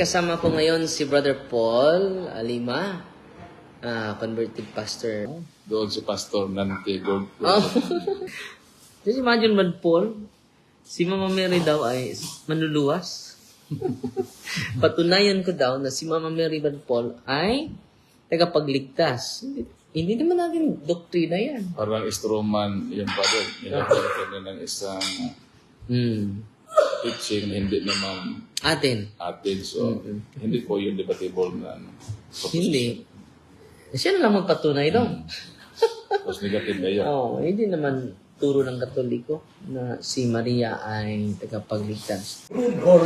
kasama ko ngayon si Brother Paul Alima, ah, converted pastor. Doon si Pastor Nante Gold. Oh. Just imagine man, Paul, si Mama Mary daw ay manluluwas. Patunayan ko daw na si Mama Mary Van Paul ay tagapagligtas. Hindi, hindi naman natin doktrina yan. Parang Stroman, yung pa doon. Nilagyan kami ng isang Hmm. Teaching hindi naman Atin. atin. So, hindi po yung debatable na ano. Hindi. Siya na lang magpatunay daw. Tapos negative na yan. Oo, hindi naman turo ng Katoliko na si Maria ay tagapagligtas. rude or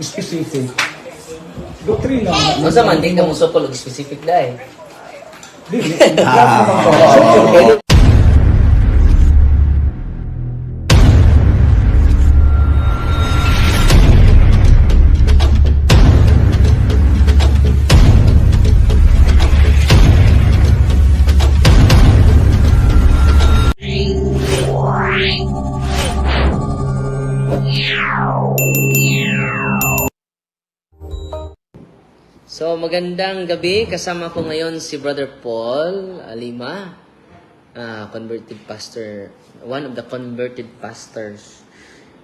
specific. Doktrina. Sa man, di ka mo supol specific dahil. Dili. Ah. Magandang gabi. Kasama ko ngayon si Brother Paul Alima, ah, converted pastor, one of the converted pastors.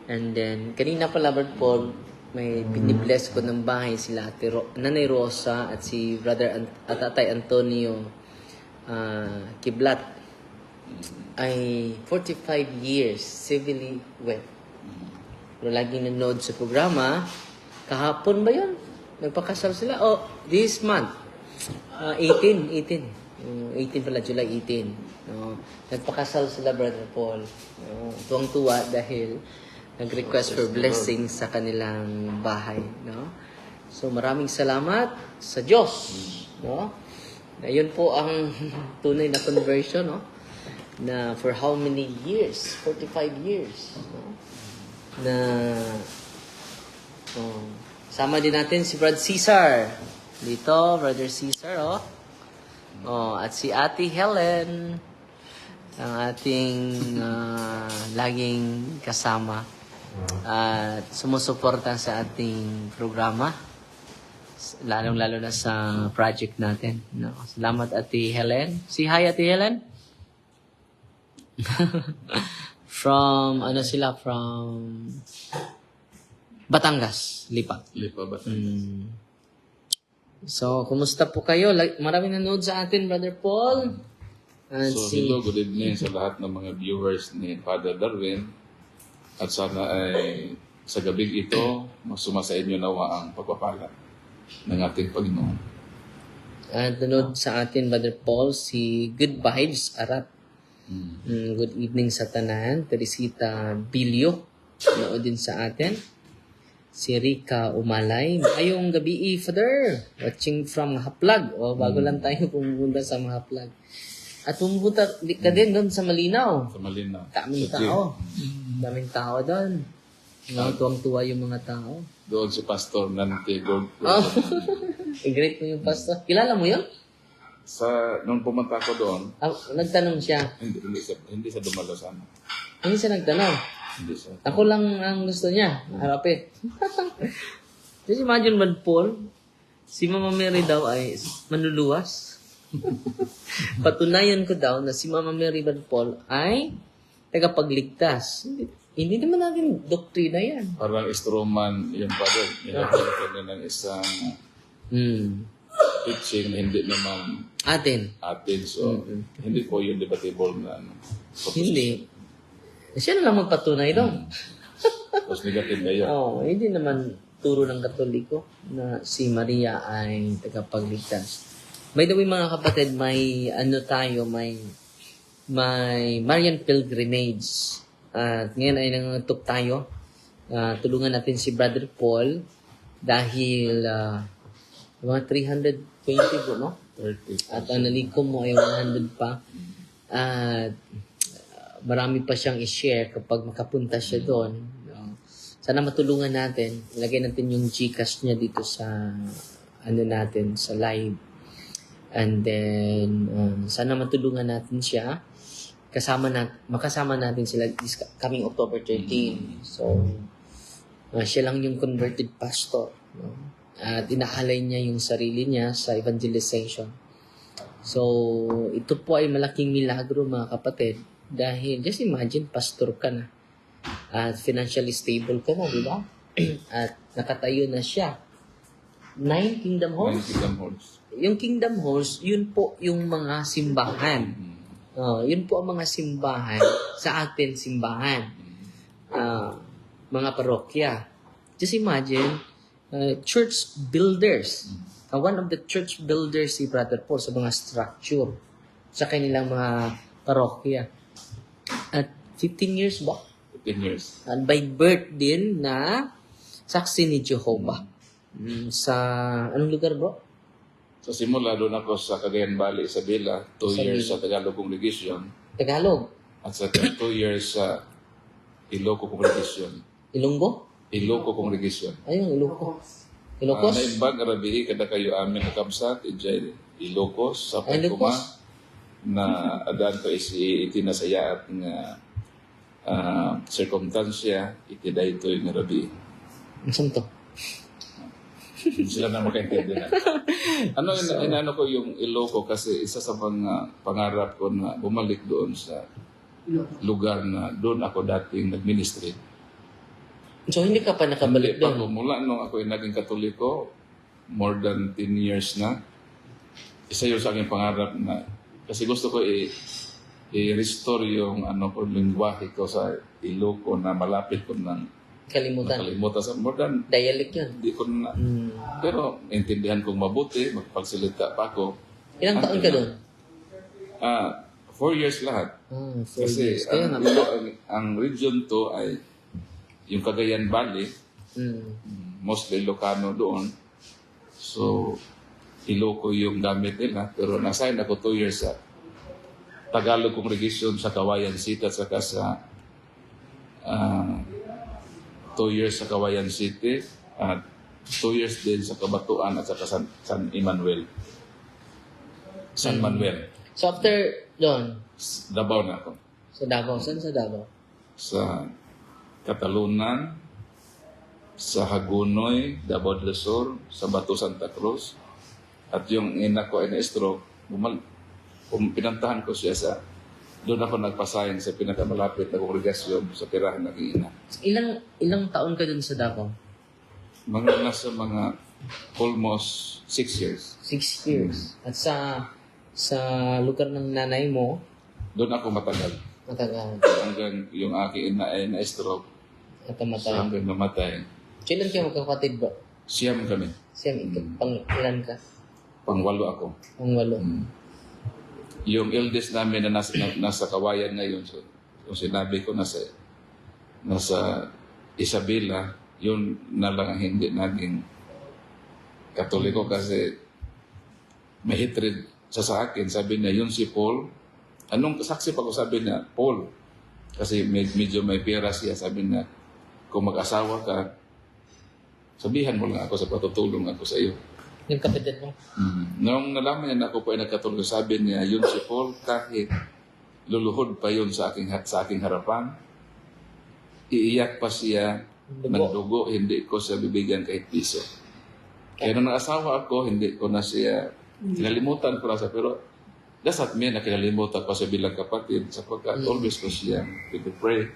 And then, kanina pala, Brother Paul, may binibless ko ng bahay sila Ate Ro- Nanay Rosa at si Brother An- at Tatay Antonio ah, Kiblat ay 45 years civilly wed. Pero laging nanonood sa programa. Kahapon ba yun? Nagpakasal sila? Oh, this month. Ah, 18, 18. Yung 18 pala, July 18. No? Nagpakasal sila, Brother Paul. No? Tuwang-tuwa dahil nag-request for blessing sa kanilang bahay. No? So, maraming salamat sa Diyos. No? Na yun po ang tunay na conversion, no? Na for how many years? 45 years. No? na oh, sama din natin si Brad Caesar. Dito, Brother Caesar, oh. Oh, at si Ate Helen, ang ating ah, laging kasama at sumusuporta sa ating programa lalong-lalo na sa project natin. No? Salamat Ate Helen. Si hi Ate Helen. from ano sila from Batangas, Lipa. Lipa ba? Mm. So, kumusta po kayo? Maraming nanood sa atin, Brother Paul. At So, si hello, good evening sa lahat ng mga viewers ni Father Darwin. At sana ay sa gabing ito, masuma sa inyo nawa ang pagpapala ng ating Panginoon. at nanood sa atin, Brother Paul, si Good Vibes Arat. Mm. Mm, good evening sa tanan. Teresita Bilio, nanood din sa atin. Si Rika Umalay. Ayong gabi, eh, Father. Watching from Haplag. O, bago lang tayo pumunta sa mga Haplag. At pumunta ka din doon sa Malinaw. Sa Malinaw. Daming Sa tao. Daming tao doon. No, tuwang-tuwa yung mga tao. Doon si Pastor Nante Gold. Oh. I-greet mo yung pastor. Kilala mo yun? Sa, nung pumunta ako doon, Ah, nagtanong siya. hindi, hindi, sa, hindi sa dumalo sa ano. Hindi siya nagtanong. Ako lang ang gusto niya. Harapin. Just imagine man, Paul, si Mama Mary daw ay manluluwas. Patunayan ko daw na si Mama Mary Van Paul ay tagapagligtas. Hindi, hindi naman natin doktrina yan. Parang Stroman, yung doon. Nilagyan kami ng isang Hmm. teaching na hindi naman Atin. atin. So, hindi po yung debatable na ano. Hindi. Siya na lang magpatunay daw. Tapos negative na. Oo, hindi naman turo ng Katoliko na si Maria ay tagapagligtas. By the way, mga kapatid, may ano tayo, may may Marian Pilgrimage. At ngayon ay nangatok tayo. Ah, tulungan natin si Brother Paul dahil ah, mga 320 po, no? 30. At ang nalikom mo ay 100 pa. At uh, marami pa siyang i-share kapag makapunta siya doon. No? Sana matulungan natin. Ilagay natin yung Gcash niya dito sa ano natin, sa live. And then, um, sana matulungan natin siya. Kasama na, makasama natin sila this coming October 13. So, uh, siya lang yung converted pastor. No? At inaalay niya yung sarili niya sa evangelization. So, ito po ay malaking milagro mga kapatid. Dahil, just imagine, pastor ka na. At financially stable ka na, di ba? At nakatayo na siya. Nine Kingdom Nine Halls. Kingdom Halls. Yung Kingdom Halls, yun po yung mga simbahan. Mm. Oh, yun po ang mga simbahan sa atin simbahan. Ah, mga parokya. Just imagine, uh, church builders. Uh, one of the church builders si Brother Paul sa mga structure sa kanilang mga parokya. At 15 years ba? 15 years. At by birth din na saksi ni Jehovah. Mm, sa anong lugar bro? Sa simula, doon ako sa Cagayan Valley, Isabela, two Sa yearsBil- sa Tagalog Congregation, Tagalog. at sa two years sa Iloco Congregation. Ilonggo? Iloco Congregation. Ayun, Ilocos. Uh, naimbag arabi kada kayo amin nakabsat ijay Ilocos sa pagkuma Ilocos. Na adan ko isi iti nasayaat nga uh, circumstansya iti daytoy nga rabi. Saan to? Sila na makaintindi na. Ano ina, inaano ko yung Iloco kasi isa sa mga pangarap ko na bumalik doon sa lugar na doon ako dating nag-ministry. So, hindi ka pa nakabalik Hindi pa doon? Mula nung ako ay naging katoliko, more than 10 years na, isa yun sa aking pangarap na, kasi gusto ko i- i-restore yung ano ko, lingwahe ko sa Iloco na malapit ko nang Kalimutan. nakalimutan sa more than, Dialect yun. hindi ko na, Hmm. pero intindihan kong mabuti, magpagsalita pa ako. Ilang taon ka doon? Ah, four years lahat. Ah, four Kasi years. Kaya nga. ang, ang, ang region to ay yung Cagayan Valley, Hmm. mostly Ilocano doon. So, Iloco yung gamit nila. Pero nasign ako two years sa Tagalog Congregation sa Kawayan City at saka sa ah, two years sa Kawayan City at two years din sa Kabatuan at saka San, San Emmanuel. San Manuel. So, after doon, Davao na ako. sa Davao, saan sa Davao? Sa Katalunan, sa Hagunoy, Davao del Sur, sa Bato Santa Cruz. At yung ina ko ay na-stroke, bumal, um, pinantahan ko siya sa doon ako nagpasayang sa pinakamalapit na kongregasyon sa tirahan ng ina. Ilang ilang taon ka doon sa Davao? Mga nasa mga almost six years. Six years. At sa sa lugar ng nanay mo, Doon ako matagal. matagal Hanggang yung aking ina ay na-stroke. at namatay. hanggang namatay. Kailan kayo magkakapatid bro? Siyam kami. Siyam, ikaw, pang ilan ka? Pangwalo ako. Pang walo. yung eldest namin na nasa, na, nasa kawayan ngayon, so, yung sinabi ko nasa, nasa Isabela, yun na lang ang hindi naging katoliko kasi may hatred sa sa akin. Sabi niya, yun si Paul. Anong saksi pa ko sabi niya, Paul. Kasi med, medyo may pera siya. Sabi niya, kung mag-asawa ka, sabihan mo lang ako sa patutulong ako sa iyo. Yung kapatid mo? Mm. Nung nalaman niya na ako po ay nagkatulog, sabi niya, yun si Paul, kahit luluhod pa yun sa aking, sa aking harapan, iiyak pa siya Dugo. ng dugo, hindi ko siya bibigyan kahit piso. Kaya nung naasawa ako, hindi ko na siya, kinalimutan ko na siya, pero dasat me na kinalimutan ko siya bilang kapatid sapagkat always ko siya to pray.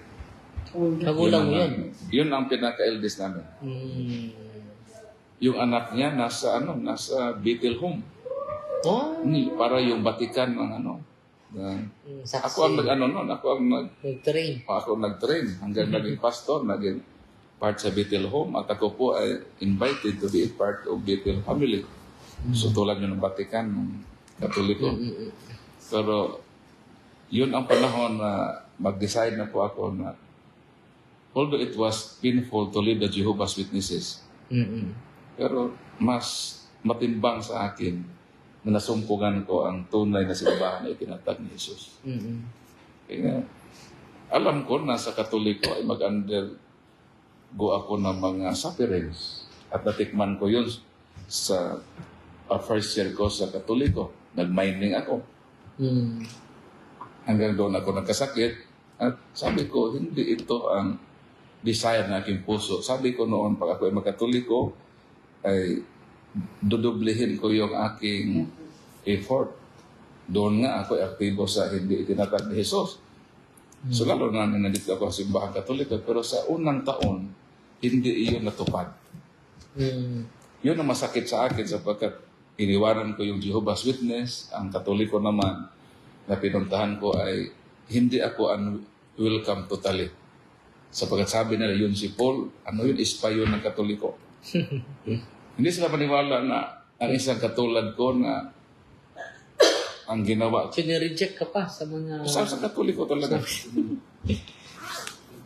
Magulang mo yun. ang- yun ang pinaka-eldest namin. Hmm. Yung anak niya nasa ano, nasa Bethel home. Oh, Ni para yung batikan ng ano. ng- hmm, saksi. ako ang nag ano noon, ako ang nag Nag-train. ako ang nag-train hanggang naging pastor, naging part sa Bethel home at ako po ay invited to be a part of Bethel family. So tulad yun ng batikan ng Katoliko. Mm-mm. Pero yun ang panahon na mag-decide na po ako na although it was painful to leave the Jehovah's Witnesses, Mm-mm. Pero mas matimbang sa akin na nasumpungan ko ang tunay na simbahan na itinatag ni Jesus. Mm-mm. Kaya alam ko na sa Katoliko ay mag-undergo ako ng mga sufferings at natikman ko yun sa uh, first year ko sa Katoliko. Nag-mining ako. Mm. Hanggang doon ako nagkasakit. At sabi ko, hindi ito ang desire ng aking puso. Sabi ko noon, pag ako ay magkatoliko, ay dudublehin ko yung aking effort. Doon nga ako aktibo sa hindi itinatag ni Jesus. So lalo na nandito ako sa simbahan katoliko, pero sa unang taon, hindi iyon natupad. Mm. Yun ang masakit sa akin sapagkat iniwanan ko yung Jehovah's Witness, ang katoliko naman na pinuntahan ko ay hindi ako unwelcome totally. Sapagkat sabi nila yun si Paul, ano yun, ispa yun ng katoliko. hindi sila maniwala na ang isang katulad ko na ang ginawa So, nireject ka pa sa mga... sa, sa katoliko talaga.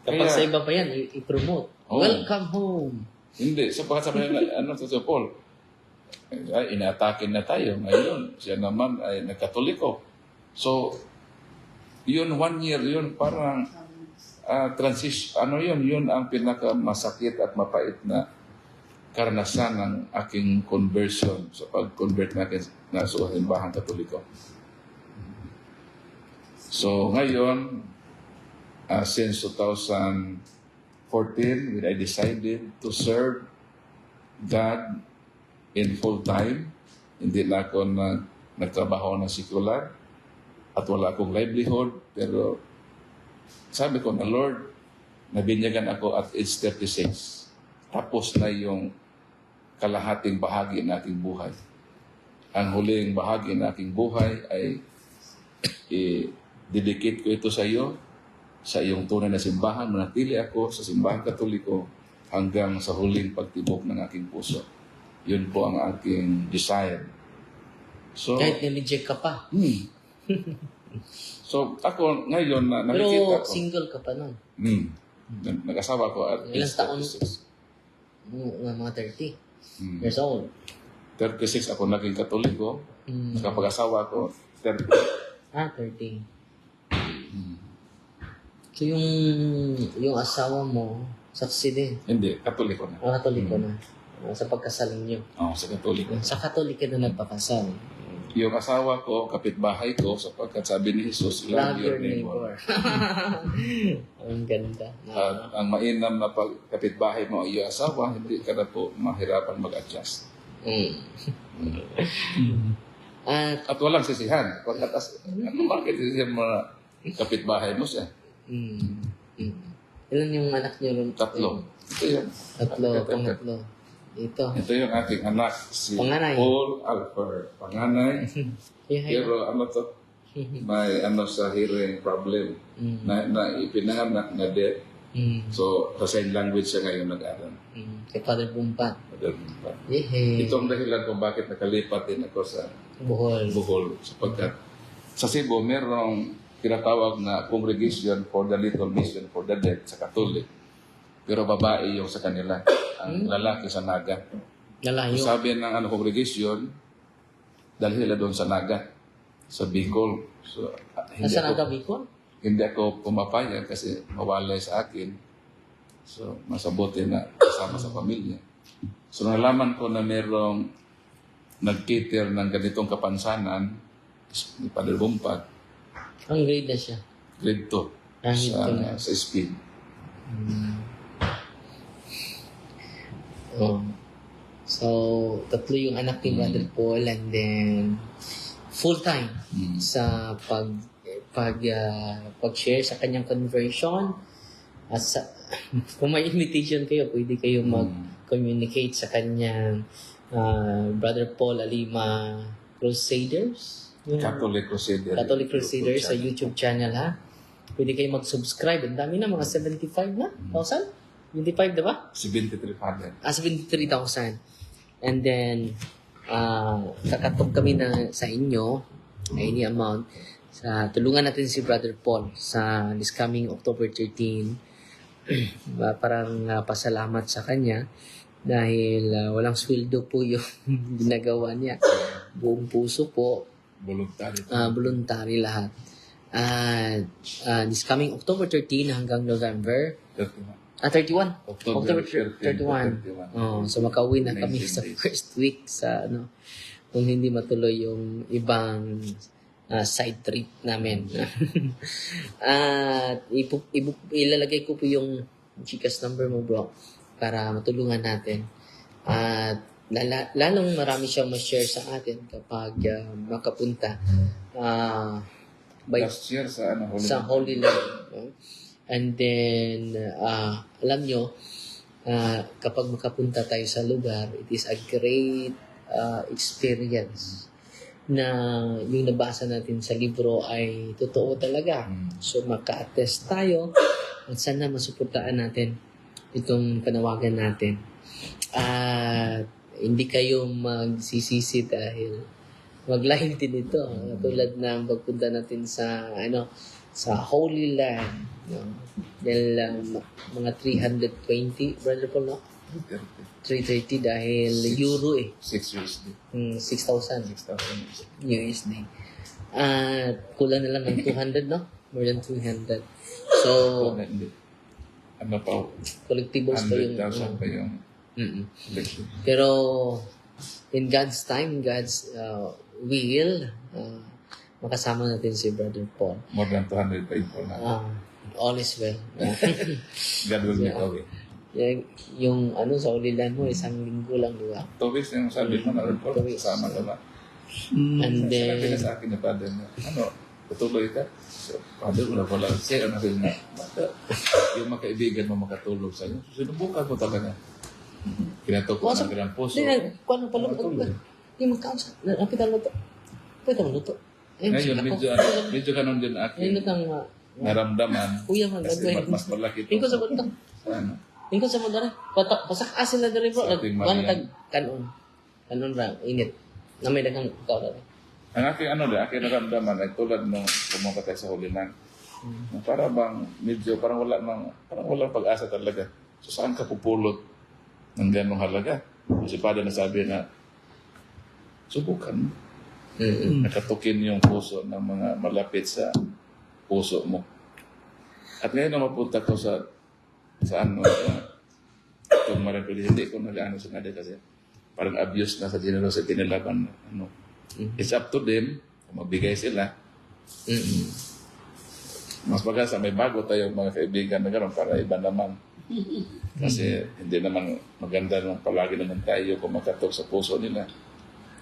Kapag Kaya- sa iba pa yan, i-promote. Oo. Welcome home. Hindi, sapagkat sabi nila, ano sa si Paul, ay, inaatake na tayo. Ngayon, siya naman ay nagkatoliko. So, yun, one year, yun, parang uh, transition, ano yun, yun ang pinakamasakit at mapait na karanasan ng aking conversion sa pag-convert natin na sa simbahan katoliko. So, ngayon, uh, since 2014, when I decided to serve God in full time, hindi na ako na, nagtrabaho na secular at wala akong livelihood, pero sabi ko na Lord, nabinyagan ako at age 36. Tapos na yung kalahating bahagi ng aking buhay. Ang huling bahagi ng aking buhay ay i-dedicate ko ito sa iyo, sa iyong tunay na simbahan. Manatili ako sa simbahan katoliko hanggang sa huling pagtibok ng aking puso. Yun po ang aking desire. So, Kahit nireject ka pa. hmm. so ako ngayon na Pero nakikita ko. single ka pa nun. Hmm. Nag- Nag-asawa ko at Ilang taon? 36. Mga mga 30 Hmm. years old. 36 ako naging katoliko. Mm. Nakapag-asawa ko, 30. Ah, 30. So yung yung asawa mo, saksi din. Hindi, katoliko na. Ah, katoliko na. Ah, sa pagkasal niyo. Oo, sa katoliko. Sa katoliko na nagpakasal. Yung asawa ko, kapitbahay ko, sapagkat sabi ni Jesus, Love your neighbor. Ang ganda. At ang mainam na pag kapitbahay mo ay iyong asawa, hindi ka na po mahirapan mag-adjust. Mm. At At walang sisihan. Pagkat as, ano bakit sisihan mo na kapitbahay mo siya? mm, mm. Ilan yung anak niyo ron? Tatlo. Ito yun. Tatlo, pangatlo. Dito. Ito yung aking anak, si Panganay. Paul Alper. Panganay. Pero ano to, may ano sa hearing problem Mm. na, na ipinanganak na death. Mm. So, sa sign language siya ngayon nag-aral. Mm. Kay Father Bumpat. Ito Yehey. ang dahilan kung bakit nakalipat din ako sa Bohol. Bohol. Sapagkat sa Cebu, merong tinatawag na Congregation for the Little Mission for the Dead sa Catholic. Pero babae yung sa kanila. Ang lalaki sa Naga. Lalayo. Sabi ng ano, congregation, dahil sila doon sa Naga, sa Bicol. So, ah, hindi ang ako, gabi ko? hindi ako pumapayag kasi mawalay sa akin. So, masabuti na kasama sa pamilya. So, nalaman ko na merong nag-cater ng ganitong kapansanan ni Padre Bumpag, Ang grade na siya. grade 2 Ah, sa, grade two na. sa speed. Oh. So, tatlo yung anak ni Brother Paul and then full-time Mm. sa pag pag ah, pag-share sa kanyang conversion at sa, kung may invitation kayo pwede kayo mag-communicate sa kanyang ah, Brother Paul Alima Crusaders Yun. Catholic Crusader. Catholic Crusaders sa YouTube channel ha. Pwede kayo mag-subscribe. Ang dami na, mga 75 na? 1,000? 25, diba? 73 Father. Ah, 73,000. And then, ah kakatok kami na sa inyo, any amount, sa tulungan natin si Brother Paul sa this coming October 13. Ba, parang ah, pasalamat sa kanya dahil ah, walang sweldo po yung ginagawa niya. Buong puso po, Voluntary. uh, voluntary lahat. At ah, this coming October 13 hanggang November 31. Ah 31 October October 31. 31. Oh, so makauwi na kami 19 sa days. first week sa ano kung hindi matuloy yung ibang ah, side trip namin. At ipu, ibu, ilalagay ko po yung Gcash number mo bro para matulungan natin. At lala, lalong marami siyang ma-share sa atin kapag ah, makapunta ah, by Last year sa ano, Holy sa Holy Land. And then, ah, alam nyo, ah, kapag makapunta tayo sa lugar, it is a great ah, experience na yung nabasa natin sa libro ay totoo talaga. So, maka-attest tayo at sana masuportaan natin itong panawagan natin. At hindi kayo magsisisi dahil mag-live din ito. Tulad ng pagpunta natin sa ano sa Holy Land. No? Dahil um, mga 320, Brother Paul, no? 330 dahil euro eh. 6 USD. Hmm, 6,000 6,000 USD. At kulang na lang ng 200, no? More than 200. So. Ano pa, collectibles pa yung... 100,000 pa yung Mm-mm. Pero, in God's time, God's uh, will, uh, makasama natin si Brother Paul. More than 200 pa yung na. Uh, all is well. God will make a way. yung, yung ano sa ulilan mo, isang linggo lang, di ba? Two weeks yung sabi mo na rin po, Two weeks. kasama ka ba? And Sinabi na then, sa akin ni Father na, ano, tutuloy ka? So, Father, wala pala. Siya na rin na, "Bata, yung mga kaibigan mo makatulog sa iyo. Sinubukan ko talaga. Kinatok ko ng grand puso. hindi kung ano pala, hindi mo kaunsa, nakita mo to. Pwede mo luto. Ngayon, ako, medyo, ano, medyo ganun din Ngayon akin. kang, uh, Naramdaman. kuya man, Kasi mas, mas malaki Tingko sa to. bunta. Ano? Tingko sa rin. Patak, pasak asin na dali bro. Sa Nag, Marian. tag, kanon. Kanon ra, init. Na may dagang na rin. Ang aking ano din, aking naramdaman ay tulad nung pumunta tayo sa Holy Land. Na Para bang medyo, parang wala mang, parang walang pag-asa talaga. So saan ka pupulot ng ganong halaga? Kasi Father nasabi na, subukan mo. Mm-mm. Nakatukin yung puso ng mga malapit sa puso mo. At ngayon na mapunta ko sa sa ano, itong marapili, hindi ko nag-ano sa nada kasi parang abuse na sa generosity nila ban ano. It's up to them kung magbigay sila. Mm-mm. Mas maganda may bago tayong mga kaibigan na gano'n para iba naman. Kasi hindi naman maganda nung palagi naman tayo kumakatok sa puso nila.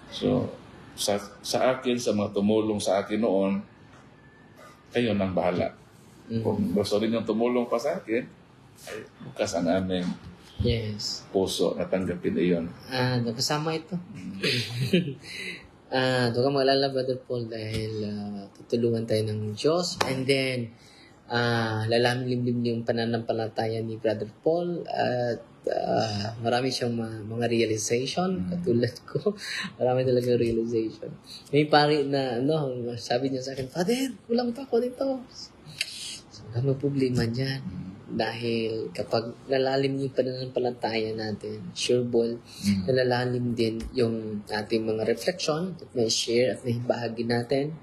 So, sa, sa akin, sa mga tumulong sa akin noon, kayo nang bahala. Kung gusto rin yung tumulong pa sa akin, ay bukas ang aming Yes. puso na tanggapin iyon. Ah, nakasama ito. ah, uh, ka maalala, Brother Paul, dahil ah, tutulungan tayo ng Diyos. And then, ah, lalamin limlim yung pananampalataya ni Brother Paul. At ah, marami siyang ma- mga realization, katulad ko. marami talaga realization. May pari na, ano, sabi niya sa akin, Father, kulang pa ako dito. So, ano problema dyan? Dahil kapag nalalim yung pananampalataya natin, sure ball, nalalalim din yung ating mga reflection at may share at may bahagi natin.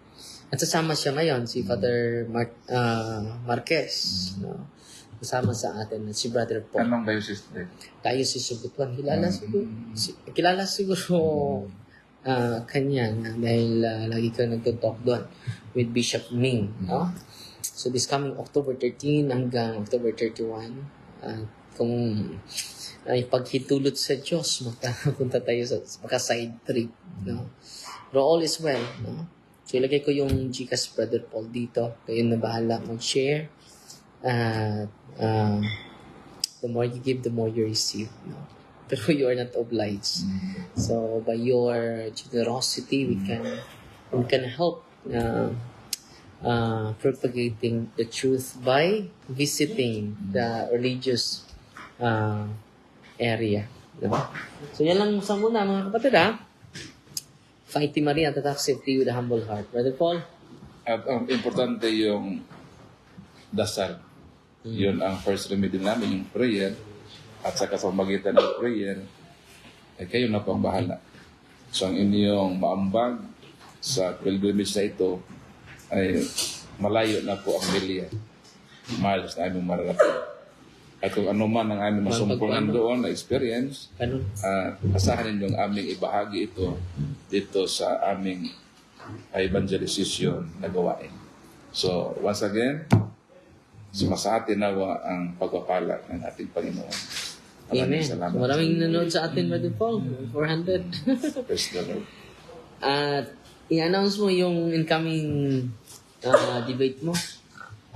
At sasama siya ngayon, si Father Mar- ah, Marquez. No? Kasama sa atin, at si Brother Paul. Anong diocese din? Tayo si Subutuan. Kilala siguro, si, kilala siguro ah, kanya na dahil ah, lagi ka nagtutalk doon with Bishop Ming. No? So this coming October 13 hanggang October 31, at kung ay paghitulot sa Diyos, makapunta tayo sa maka side trip. No? Pero all is well. No? So ilagay ko yung Gcash Brother Paul dito. Kayo na bahala mag-share. At ah, the more you give, the more you receive. No? Pero you are not obliged. So by your generosity, we can we can help uh, uh, propagating the truth by visiting the religious uh, area. Diba? So yan lang sa muna mga kapatid ha. Fighting Maria, tatak safety with a humble heart. Brother Paul? At ang importante yung dasal. Yun ang first remedy namin, yung prayer. At sa kasamagitan ng prayer, ay kayo na pang bahala. So ang inyong maambag sa pilgrimage na ito ay malayo na po ang milya. Miles na aming mararating. At kung ano man ang aming masumpungan doon na experience, uh, asahan ninyong aming ibahagi ito dito sa aming evangelization na gawain. So, once again, sumasati nawa ang pagpapala ng ating Panginoon. Amen. salamat. Maraming nanonood sa atin, Brother Paul. 400. Praise the Lord. At i-announce mo yung incoming ah, debate mo.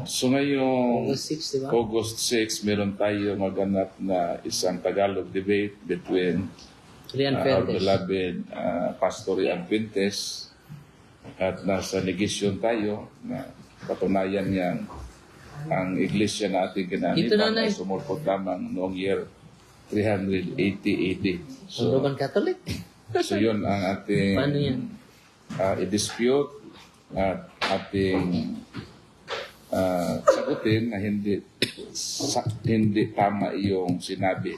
So ngayong August 6, di ba? August 6, meron tayo maganap na isang Tagalog debate between Rian uh, our Fuentes. beloved uh, Pastor Ian Pintes at nasa negosyon tayo na patunayan niyang ang iglesia na ating nanay. ay sumulpot lamang noong year 380 AD. So, Roman Catholic. so yun ang ating Paano yan? uh, i-dispute at ating uh, sagutin na hindi sa, hindi tama yung sinabi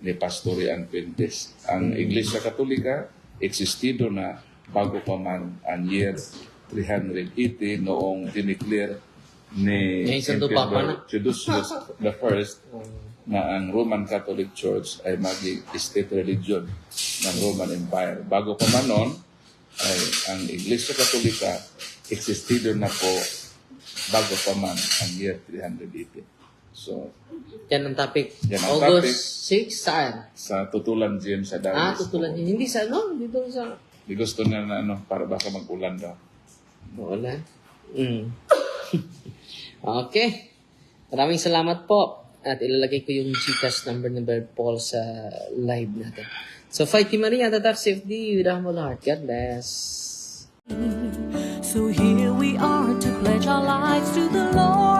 ni Pastor Ian Pintes. Ang Iglesia Katolika existido na bago pa man ang year 380 noong dineclare ni Ngayon sa. Emperor Theodosius the First na ang Roman Catholic Church ay maging state religion ng Roman Empire. Bago pa man noon, ay ang Iglesia Katolika existido na po bago pa man ang year 380. So, Yan ang topic. Yan ang August 6, saan? sa tutulan Jim sa Dallas. Ah, tutulan niya. Hindi sa ano? Dito sa... Di gusto na na ano, para baka mag-ulan daw. Wala. Mm. okay. Maraming salamat po. At ilalagay ko yung Gcash number ni Brother Paul sa live natin. So, Fighty Maria, the Dark Safety with a humble heart. God bless. So here we are to pledge our lives to the Lord